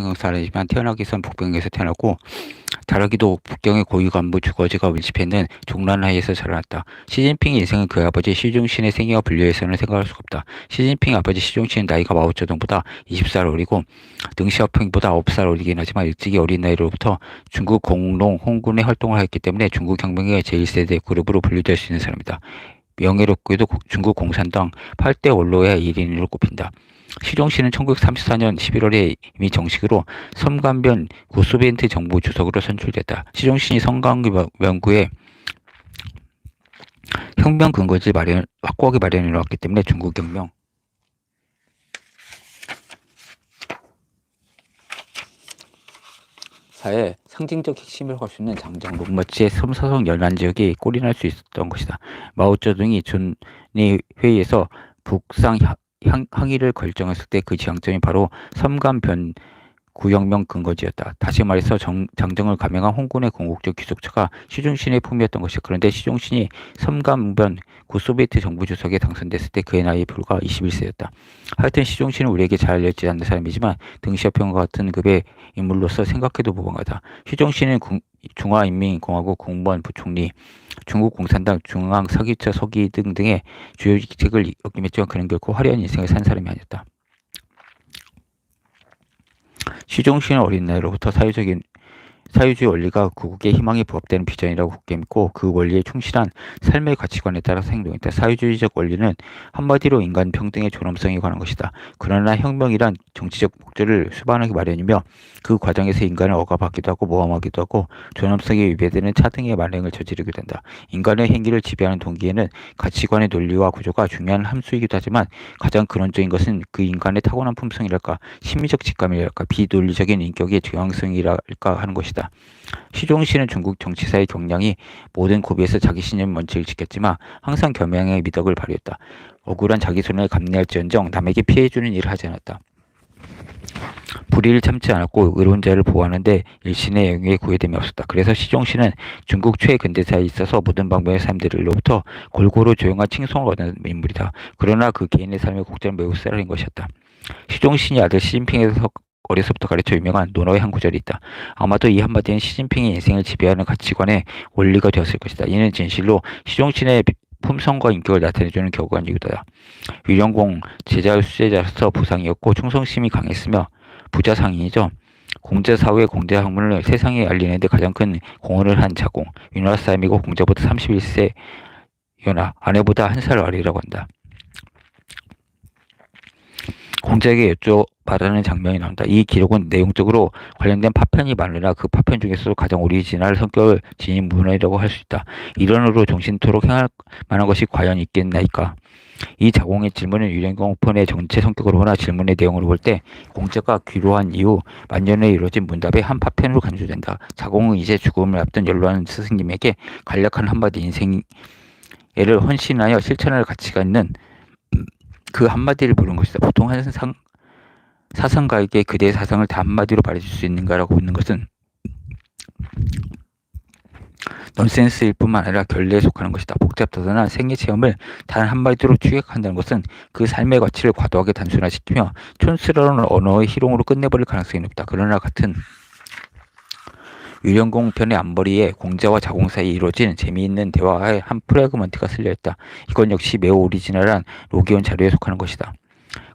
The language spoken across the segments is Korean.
평경 사람이지만 태어나기 전 북경에서 태어났고 자라기도 북경의 고위 간부 주거지가 밀집해 있는 종란하에서 자라났다. 시진핑의 인생은 그 아버지 시중신의 생애와 분류해서는 생각할 수가 없다. 시진핑 아버지 시중신은 나이가 마오쩌둥보다 20살 어리고 등시어핑보다 9살 어리긴 하지만 일찍이 어린 나이로부터 중국 공농 홍군의 활동을 했기 때문에 중국 혁명의 제1세대 그룹으로 분류될 수 있는 사람이다. 명예롭게도 중국 공산당 8대 원로의 1인으로 꼽힌다. 시종씨는 1934년 11월에 이미 정식으로 섬간변 구소비엔트 정부 주석으로 선출됐다. 시종신이 성강명구에 혁명 근거지 마련, 확고하게 마련해 놓았기 때문에 중국 혁명 사의 상징적 핵심을 할수 있는 장정 롱마치의 섬사성 연안 지역이 꼴이 날수 있었던 것이다. 마오쩌둥이 준의 회의에서 북상 향, 항의를 결정했을 때 그 지향점이 바로 섬간변 구혁명 근거지였다. 다시 말해서 정, 장정을 감행한 홍군의 공국적 귀속처가 시중신의 품이었던 것이다. 그런데 시중신이 섬간변 구소비에트 정부 주석에 당선됐을 때 그의 나이 불과 21세였다. 하여튼 시중신은 우리에게 잘 알려지지 않는 사람이지만 등시어평과 같은 급의 인물로서 생각해도 무방하다. 시중신은 중화인민공화국 공무원 부총리, 중국 공산당 중앙 서기처 서기 등등의 주요 직책을 역임했지만 그는 결코 화려한 인생을 산 사람이 아니었다. 시종신은 어린 나이로부터 사회적인 사회주의 원리가 구국의 희망에 부합되는 비전이라고 굳게 믿고 그 원리에 충실한 삶의 가치관에 따라서 행동했다. 사회주의적 원리는 한마디로 인간 평등의 존엄성에 관한 것이다. 그러나 혁명이란 정치적 목적을 수반하기 마련이며 그 과정에서 인간을 억압하기도 하고 모함하기도 하고 존엄성에 위배되는 차등의 만행을 저지르게 된다. 인간의 행위를 지배하는 동기에는 가치관의 논리와 구조가 중요한 함수이기도 하지만 가장 근원적인 것은 그 인간의 타고난 품성이랄까 심리적 직감이랄까 비논리적인 인격의 저항성이랄까 하는 것이다. 있다. 시종씨는 중국 정치사의 경량이 모든 고비에서 자기 신념 원칙을 지켰지만 항상 겸양의 미덕을 발휘했다. 억울한 자기 손해를 감내할지언정 남에게 피해주는 일을 하지 않았다. 불의를 참지 않았고 의로운 자를 보호하는데 일신의 영역에 구애됨이 없었다. 그래서 시종씨는 중국 최근대사에 있어서 모든 방법의 사람들로부터 골고루 조용한 칭송을 얻는 인물이다. 그러나 그 개인의 삶의 곡절은 매우 쌀인 것이었다. 시종신이 아들 시진핑에서 어려서부터 가르쳐 유명한 논어의 한 구절이 있다. 아마도 이 한마디는 시진핑의 인생을 지배하는 가치관의 원리가 되었을 것이다. 이는 진실로 시종신의 품성과 인격을 나타내주는 격언이기도 하다. 위령공 제자의 수제자로서 부상이었고 충성심이 강했으며 부자상인이죠. 공제사후의 공제 학문을 세상에 알리는 데 가장 큰 공헌을 한 자공. 위나라 사람이고 공자보다 31세 연하, 아내보다 한 살 어리라고 한다. 공자에게 여쭤 봐라는 장면이 나온다. 이 기록은 내용적으로 관련된 파편이 많으나 그 파편 중에서도 가장 오리지널 성격을 지닌 문헌이라고 할 수 있다. 이론으로 정신토록 행할 만한 것이 과연 있겠나이까? 이 자공의 질문은 유령공폰의 전체 성격으로 보나 질문의 내용으로 볼 때 공자가 귀로한 이후 만년에 이루어진 문답의 한 파편으로 간주된다. 자공은 이제 죽음을 앞둔 연로한 스승님에게 간략한 한마디 인생을 헌신하여 실천할 가치가 있는 그 한마디를 물은 것이다. 보통 한 상, 사상가에게 그대의 사상을 다 한마디로 말해줄 수 있는가라고 묻는 것은 넌센스일 뿐만 아니라 결례에 속하는 것이다. 복잡하거나 생애 체험을 단 한마디로 추격한다는 것은 그 삶의 가치를 과도하게 단순화시키며 촌스러운 언어의 희롱으로 끝내버릴 가능성이 높다. 그러나 같은 유령공 편의 앞머리에 공자와 자공 사이에 이루어진 재미있는 대화의 한 프래그먼트가 쓸려있다. 이건 역시 매우 오리지널한 로기온 자료에 속하는 것이다.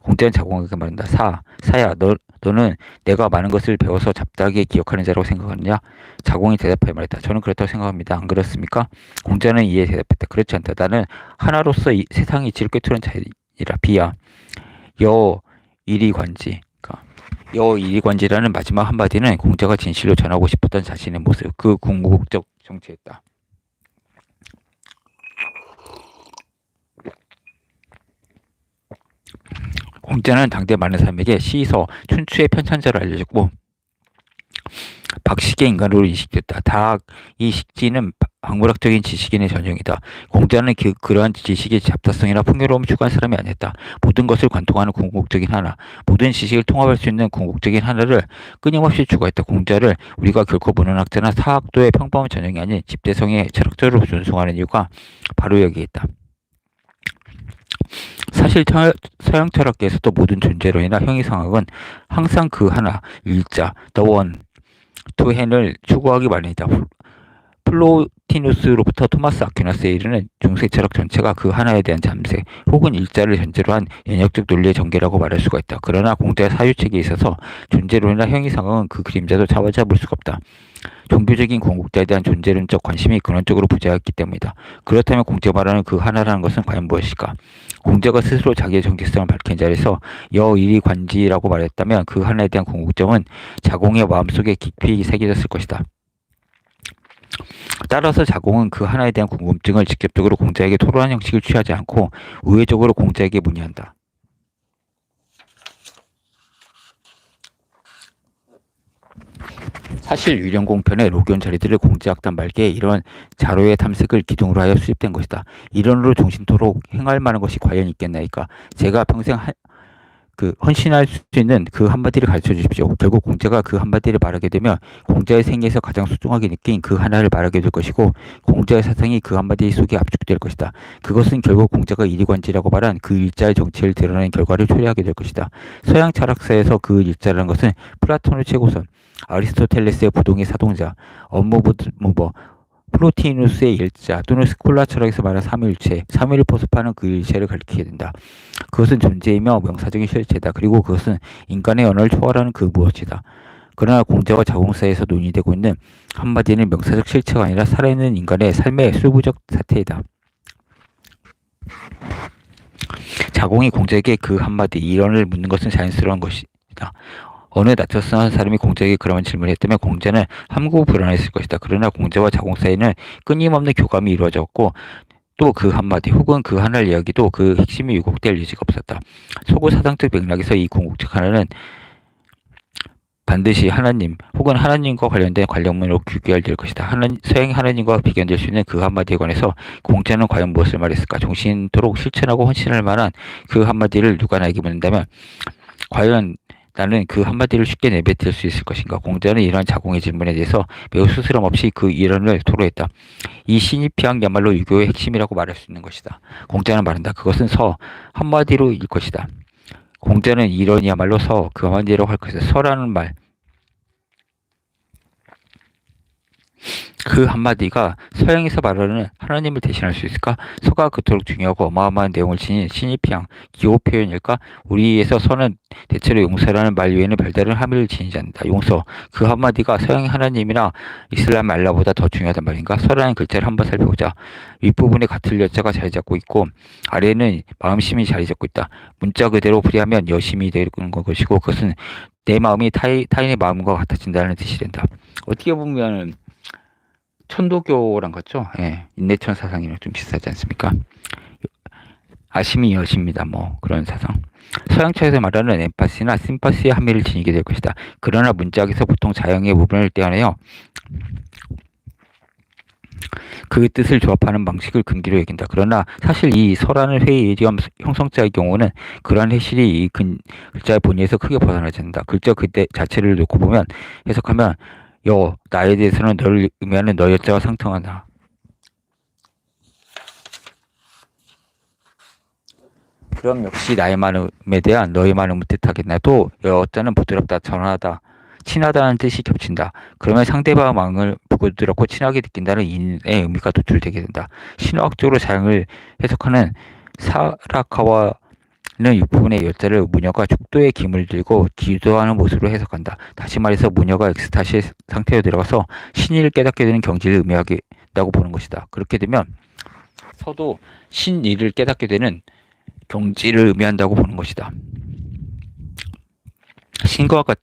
공자는 자공에게 말한다. 사, 사야, 너, 너는 내가 많은 것을 배워서 잡다하게 기억하는 자라고 생각하느냐? 자공이 대답하여 말했다. 저는 그렇다고 생각합니다. 안 그렇습니까? 공자는 이에 대답했다. 그렇지 않다. 나는 하나로서 이 세상이 이치를 꿰뚫은 자이라. 비야. 여, 이리 관지. 여 이관지라는 마지막 한마디는 공자가 진실로 전하고 싶었던 자신의 모습, 그 궁극적 정체였다. 공자는 당대 많은 사람에게 시서, 춘추의 편찬자를 알려줬고 박식의 인간으로 인식됐다. 다이 식지는 박물학적인 지식인의 전형이다. 공자는 그, 그러한 지식의 잡다성이나 풍요로움을 추구한 사람이 아니었다. 모든 것을 관통하는 궁극적인 하나, 모든 지식을 통합할 수 있는 궁극적인 하나를 끊임없이 추구했다. 공자를 우리가 결코 문헌학자나 사학도의 평범한 전형이 아닌 집대성의 철학적으로 존중하는 이유가 바로 여기에 있다. 사실 터- 서양 철학계에서도 모든 존재론이나 형이상학은 항상 그 하나, 일자, the one, to hand을 추구하기 마련이다. 플- 플로티누스로부터 토마스 아퀴나스에 이르는 중세 철학 전체가 그 하나에 대한 잠재 혹은 일자를 전제로 한 연역적 논리의 전개라고 말할 수가 있다. 그러나 공자의 사유책에 있어서 존재론이나 형이상학은 그 그림자도 잡아잡을 수가 없다. 종교적인 건국자에 대한 존재론적 관심이 근원적으로 부재했기 때문이다. 그렇다면 공자가 말하는 그 하나라는 것은 과연 무엇일까? 공자가 스스로 자기의 정체성을 밝힌 자리에서 여일이 관지라고 말했다면 그 하나에 대한 궁극점은 자공의 마음속에 깊이 새겨졌을 것이다. 따라서 자공은 그 하나에 대한 궁금증을 직접적으로 공자에게 토론한 형식을 취하지 않고 우회적으로 공자에게 문의한다. 사실 유령 공편의 로견 자리들을 공제학단 말기에 이런 자료의 탐색을 기둥으로 하여 수집된 것이다. 이론으로 종신토록 행할 만한 것이 과연 있겠나이까? 제가 평생 한, 그 헌신할 수 있는 그 한마디를 가르쳐 주십시오. 결국 공자가 그 한마디를 말하게 되면 공자의 생애에서 가장 소중하게 느낀 그 하나를 말하게 될 것이고 공자의 사상이 그 한마디 속에 압축될 것이다. 그것은 결국 공자가 이리관지라고 말한 그 일자의 정체를 드러낸 결과를 초래하게 될 것이다. 서양 철학사에서 그 일자라는 것은 플라톤의 최고선, 아리스토텔레스의 부동의 사동자, 업무부뭐 뭐, 플로티누스의 일자 또는 스콜라 철학에서 말하는 삼일체, 삼위를 포섭하는 그 일체를 가리키게 된다. 그것은 존재이며 명사적인 실체다. 그리고 그것은 인간의 언어를 초월하는 그 무엇이다. 그러나 공자와 자공사에서 논의되고 있는 한마디는 명사적 실체가 아니라 살아있는 인간의 삶의 수부적 사태이다. 자공이 공자에게 그 한마디 이론을 묻는 것은 자연스러운 것이다. 어느 나처스한 사람이 공자에게 그러한 질문을 했다면 공자는 함구 불안했을 것이다. 그러나 공자와 자공 사이는 끊임없는 교감이 이루어졌고 또그 한마디 혹은 그 하나의 이야기도 그 핵심이 왜곡될 여지가 없었다. 소고 사상적 맥락에서 이 궁극적 하나는 반드시 하나님 혹은 하나님과 관련된 관련문으로 귀결될 것이다. 하나, 서양 하나님과 비견될 수 있는 그 한마디에 관해서 공자는 과연 무엇을 말했을까? 정신토록 실천하고 헌신할 만한 그 한마디를 누가 나에게 묻는다면 과연 나는 그 한마디를 쉽게 내뱉을 수 있을 것인가? 공자는 이러한 자공의 질문에 대해서 매우 스스럼 없이 그 이론을 토로했다. 이 신입피항야말로 유교의 핵심이라고 말할 수 있는 것이다. 공자는 말한다. 그것은 서 한마디로일 것이다. 공자는 이론이야말로 서 그 한마디로 할 것이다. 서라는 말. 그 한마디가 서양에서 말하는 하나님을 대신할 수 있을까? 서가 그토록 중요하고 어마어마한 내용을 지닌 신입형 기호 표현일까? 우리에서 서는 대체로 용서라는 말 외에는 별다른 함의를 지니지 않는다. 용서. 그 한마디가 서양의 하나님이나 이슬람 알라보다 더 중요하단 말인가? 서라는 글자를 한번 살펴보자. 윗부분에 같은 여자가 자리 잡고 있고 아래에는 마음심이 자리 잡고 있다. 문자 그대로 풀이하면 여심이 되는 것이고 그것은 내 마음이 타인, 타인의 마음과 같아진다는 뜻이 된다. 어떻게 보면 천도교랑 같죠? 예, 인내천 사상이랑 좀 비슷하지 않습니까? 아심이 여십니다. 뭐 그런 사상. 서양차에서 말하는 엠파시나 심파시의 함의를 지니게 될 것이다. 그러나 문짝에서 보통 자형의 부분을 떼어내요. 그 뜻을 조합하는 방식을 금기로 여긴다. 그러나 사실 이 설하는 회의 예지엄 형성자의 경우는 그러한 해실이 이 근, 글자의 본의에서 크게 벗어나지 않는다. 글자 그때 자체를 놓고 보면 해석하면 여 나에 대해서는 너를 의미하는 너의 자와 상통하다. 그럼 역시 나의 마음에 대한 너의 마음을 뜻하겠나 또 여자는 부드럽다 전하다 친하다는 뜻이 겹친다. 그러면 상대방의 마음을 부드럽고 친하게 느낀다는 인의 의미가 도출되게 된다. 신화학적으로 사용을 해석하는 사라카와 는 육부분의 여자를 무녀가 죽도의 김을 들고 기도하는 모습으로 해석한다. 다시 말해서 무녀가 엑스타시 상태로 들어가서 신의를 깨닫게 되는 경지를 의미하겠다고 보는 것이다. 그렇게 되면 서도 신의를 깨닫게 되는 경지를 의미한다고 보는 것이다. 신과 같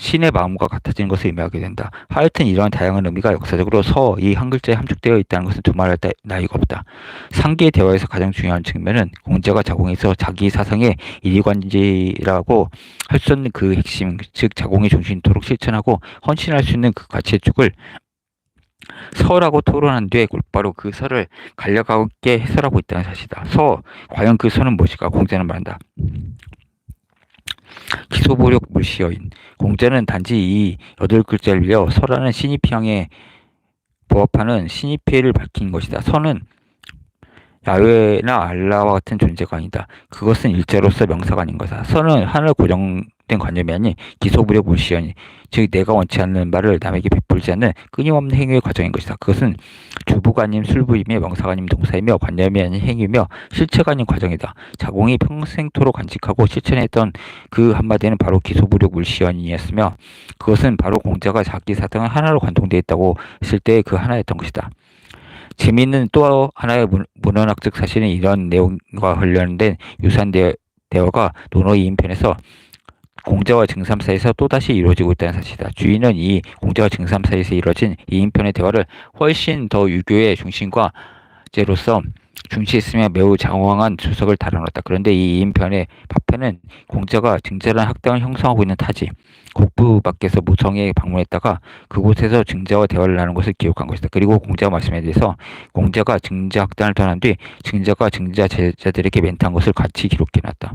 신의 마음과 같아지는 것을 의미하게 된다. 하여튼 이러한 다양한 의미가 역사적으로 서 이 한 글자에 함축되어 있다는 것은 두말할 나위가 없다. 상기의 대화에서 가장 중요한 측면은 공자가 자공에서 자기 사상의 이리관지라고 할 수 없는 그 핵심, 즉 자공의 정신토록 실천하고 헌신할 수 있는 그 가치의 축을 서라고 토론한 뒤에 곧바로 그 서를 간략하게 해설하고 있다는 사실이다. 서, 과연 그 서는 무엇일까? 공자는 말한다. 기소보력 물시여인 공자는 단지 이 여덟 글자를 빌려 서라는 신입형에 부합하는 신입회를 밝힌 것이다. 서는 야훼나 알라와 같은 존재가 아니다. 그것은 일자로서 명사가 아닌 거다. 선은 하늘 고정 된 관념이 아닌 기소부력 물시연이 즉 내가 원치 않는 말을 남에게 베풀지 않는 끊임없는 행위의 과정인 것이다. 그것은 주부가 아닌 술부이며 명사가 아닌 동사이며 관념이 아닌 행위며 실체가 아닌 과정이다. 자공이 평생토록 간직하고 실천했던 그 한마디는 바로 기소부력 물시연이었으며 그것은 바로 공자가 자기 사상을 하나로 관통되어 있다고 했을 때그 하나였던 것이다. 재미있는 또 하나의 문, 문헌학적 사실은 이런 내용과 관련된 대, 대화가 논어 2인편에서 공자와 증삼 사이에서 또다시 이루어지고 있다는 사실이다. 주인은 이 공자와 증삼 사이에서 이루어진 2인편의 대화를 훨씬 더 유교의 중심과 제로서 중시했으며 매우 장황한 주석을 달아놨다. 그런데 이 2인편의 파편은 공자가 증자란 학당을 형성하고 있는 타지 곡부 밖에서 무성에 방문했다가 그곳에서 증자와 대화를 나눈 것을 기록한 것이다. 그리고 공자 말씀에 대해서 공자가 증자 학당을 떠난 뒤 증자가 증자 제자들에게 멘트한 것을 같이 기록해놨다.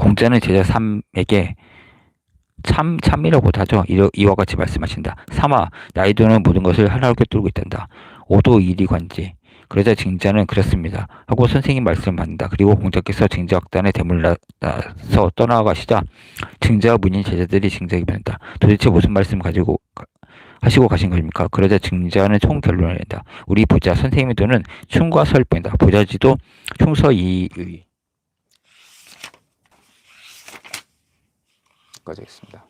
공자는 제자 3에게 참, 참이라고도 하죠. 이와 같이 말씀하신다. 삼아, 나이도는 모든 것을 하나로 꿰뚫고 있단다. 오도 일이 관지. 그러자 증자는 그렇습니다. 하고 선생님 말씀을 받는다. 그리고 공자께서 증자학단에 대물러서 떠나가시자 증자와 문인 제자들이 증자에게 변한다. 도대체 무슨 말씀을 가지고 가- 하시고 가신 것입니까? 그러자 증자는 총 결론을 낸다. 우리 부자 선생님의 돈은 충과 서일 뿐이다. 부자지도 충서 이의. 까지 하겠습니다.